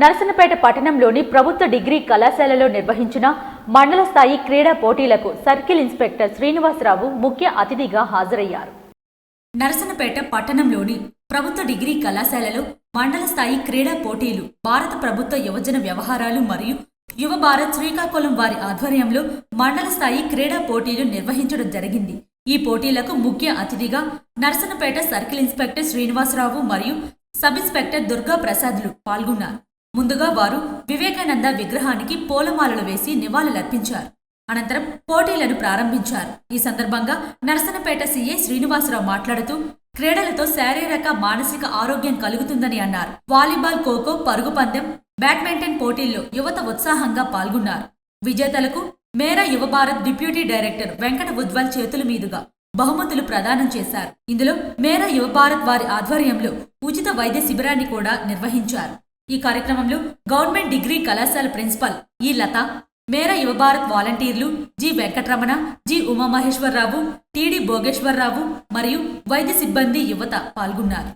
నరసనపేట పట్టణంలోని ప్రభుత్వ డిగ్రీ కళాశాలలో నిర్వహించిన మండల స్థాయి క్రీడా పోటీలకు సర్కిల్ ఇన్స్పెక్టర్ శ్రీనివాసరావు ముఖ్య అతిథిగా హాజరయ్యారు. నరసనపేట పట్టణంలోని ప్రభుత్వ డిగ్రీ కళాశాలలో మండల స్థాయి క్రీడా పోటీలు భారత ప్రభుత్వ యువజన వ్యవహారాలు మరియు యువ భారత్ శ్రీకాకుళం వారి ఆధ్వర్యంలో మండల స్థాయి క్రీడా పోటీలు నిర్వహించడం జరిగింది. ఈ పోటీలకు ముఖ్య అతిథిగా నరసనపేట సర్కిల్ ఇన్స్పెక్టర్ శ్రీనివాసరావు మరియు సబ్ ఇన్స్పెక్టర్ దుర్గా ప్రసాద్లు పాల్గొన్నారు. ముందుగా వారు వివేకానంద విగ్రహానికి పూలమాలలు వేసి నివాళులర్పించారు. అనంతరం పోటీలను ప్రారంభించారు. ఈ సందర్భంగా నరసనపేట సీఏ శ్రీనివాసరావు మాట్లాడుతూ క్రీడలతో శారీరక మానసిక ఆరోగ్యం కలుగుతుందని అన్నారు. వాలీబాల్ ఖోఖో పరుగు పందెం బ్యాడ్మింటన్ పోటీల్లో యువత ఉత్సాహంగా పాల్గొన్నారు. విజేతలకు మేరా యువ భారత్ డిప్యూటీ డైరెక్టర్ వెంకట ఉజ్వల్ చేతుల మీదుగా బహుమతులు ప్రదానం చేశారు. ఇందులో మేరా యువ భారత్ వారి ఆధ్వర్యంలో ఉచిత వైద్య శిబిరాన్ని కూడా నిర్వహించారు. ఈ కార్యక్రమంలో గవర్నమెంట్ డిగ్రీ కళాశాల ప్రిన్సిపల్ ఈ లత మేరా యువభారత్ వాలంటీర్లు G Venkataramana G Umamaheswararao TD Bhogeswararao మరియు వైద్య సిబ్బంది యువత పాల్గొన్నారు.